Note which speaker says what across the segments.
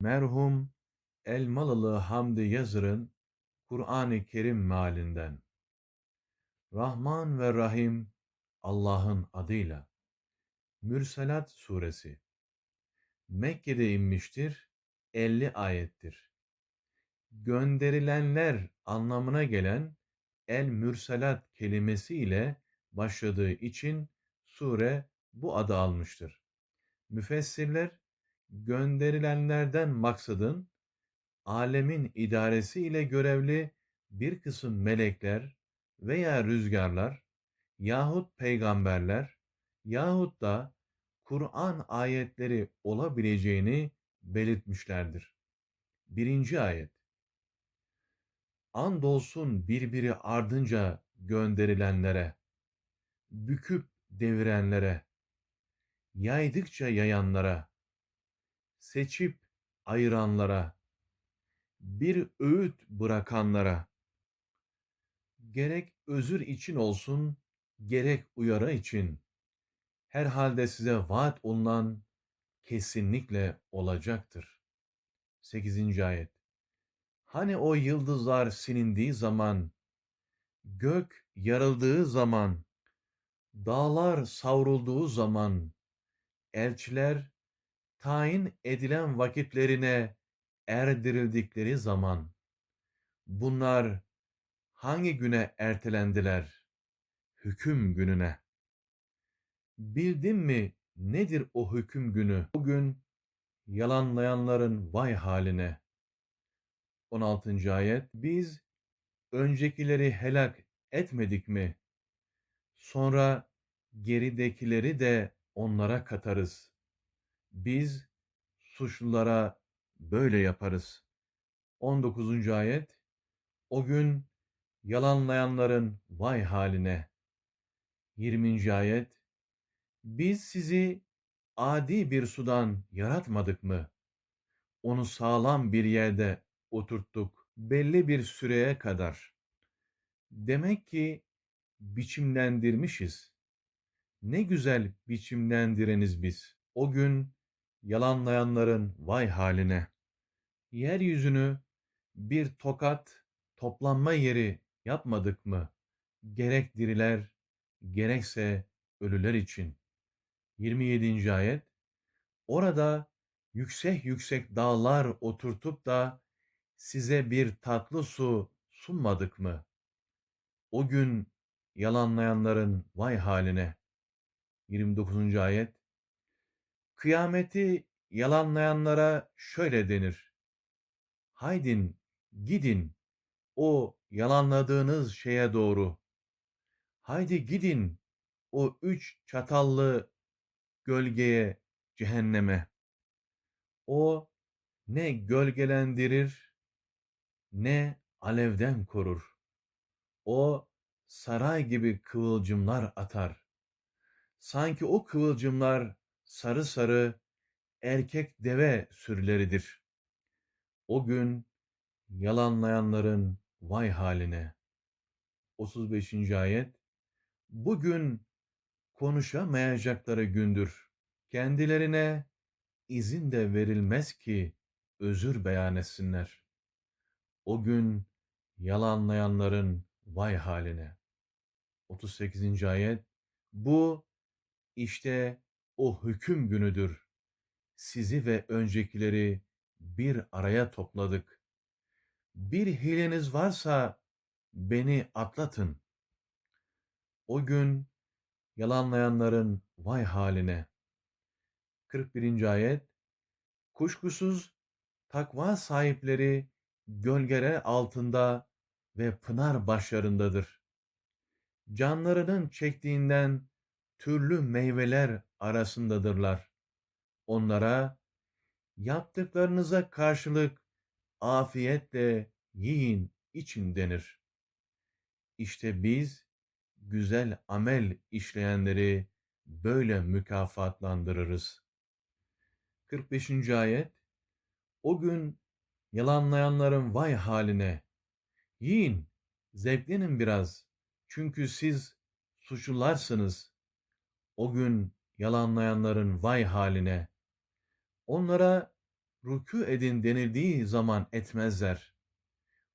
Speaker 1: Merhum Elmalılı Hamdi Yazır'ın Kur'an-ı Kerim mealinden. Rahman ve Rahim Allah'ın adıyla. Mürselat Suresi Mekke'de inmiştir, 50 ayettir. Gönderilenler anlamına gelen el mürselat kelimesi ile başladığı için sure bu adı almıştır. Müfessirler gönderilenlerden maksadın alemin idaresi ile görevli bir kısım melekler veya rüzgarlar yahut peygamberler yahut da Kur'an ayetleri olabileceğini belirtmişlerdir. Birinci ayet Andolsun birbiri ardınca gönderilenlere, büküp devirenlere, yaydıkça yayanlara, seçip ayıranlara, bir öğüt bırakanlara, gerek özür için olsun, gerek uyarı için, herhalde size vaat olunan kesinlikle olacaktır. 8. ayet Hani o yıldızlar silindiği zaman, gök yarıldığı zaman, dağlar savrulduğu zaman, elçiler tayin edilen vakitlerine erdirildikleri zaman, bunlar hangi güne ertelendiler? Hüküm gününe. Bildin mi nedir o hüküm günü? Bugün yalanlayanların vay haline. 16. ayet Biz öncekileri helak etmedik mi? Sonra geridekileri de onlara katarız. Biz suçlulara böyle yaparız. 19. ayet O gün yalanlayanların vay haline. 20. ayet Biz sizi adi bir sudan yaratmadık mı? Onu sağlam bir yerde oturttuk belli bir süreye kadar. Demek ki biçimlendirmişiz. Ne güzel biçimlendireniz biz. O gün yalanlayanların vay haline. Yeryüzünü bir tokat toplanma yeri yapmadık mı? Gerek diriler, gerekse ölüler için. 27. ayet Orada yüksek yüksek dağlar oturtup da size bir tatlı su sunmadık mı? O gün yalanlayanların vay haline. 29. ayet Kıyameti yalanlayanlara şöyle denir. Haydin, gidin o yalanladığınız şeye doğru. Haydi gidin o üç çatallı gölgeye, cehenneme. O ne gölgelendirir, ne alevden korur. O saray gibi kıvılcımlar atar. Sanki o kıvılcımlar sarı sarı erkek deve sürüleridir. O gün yalanlayanların vay haline. 35. ayet Bugün konuşamayacakları gündür. Kendilerine izin de verilmez ki özür beyan etsinler. O gün yalanlayanların vay haline. 38. ayet Bu işte o hüküm günüdür. Sizi ve öncekileri bir araya topladık. Bir hileniz varsa beni atlatın. O gün yalanlayanların vay haline. 41. ayet Kuşkusuz takva sahipleri gölgeler altında ve pınar başlarındadır. Canlarının çektiğinden türlü meyveler arasındadırlar. Onlara yaptıklarınıza karşılık afiyetle yiyin için denir. İşte biz güzel amel işleyenleri böyle mükafatlandırırız. 45. ayet O gün yalanlayanların vay haline yiyin, zevklenin biraz çünkü siz suçlularsınız. O gün yalanlayanların vay haline. Onlara rükû edin denildiği zaman etmezler.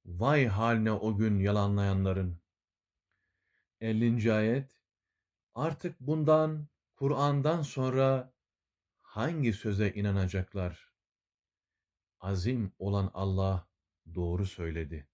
Speaker 1: Vay haline o gün yalanlayanların. 50. ayet Artık bundan, Kur'an'dan sonra hangi söze inanacaklar? Azim olan Allah doğru söyledi.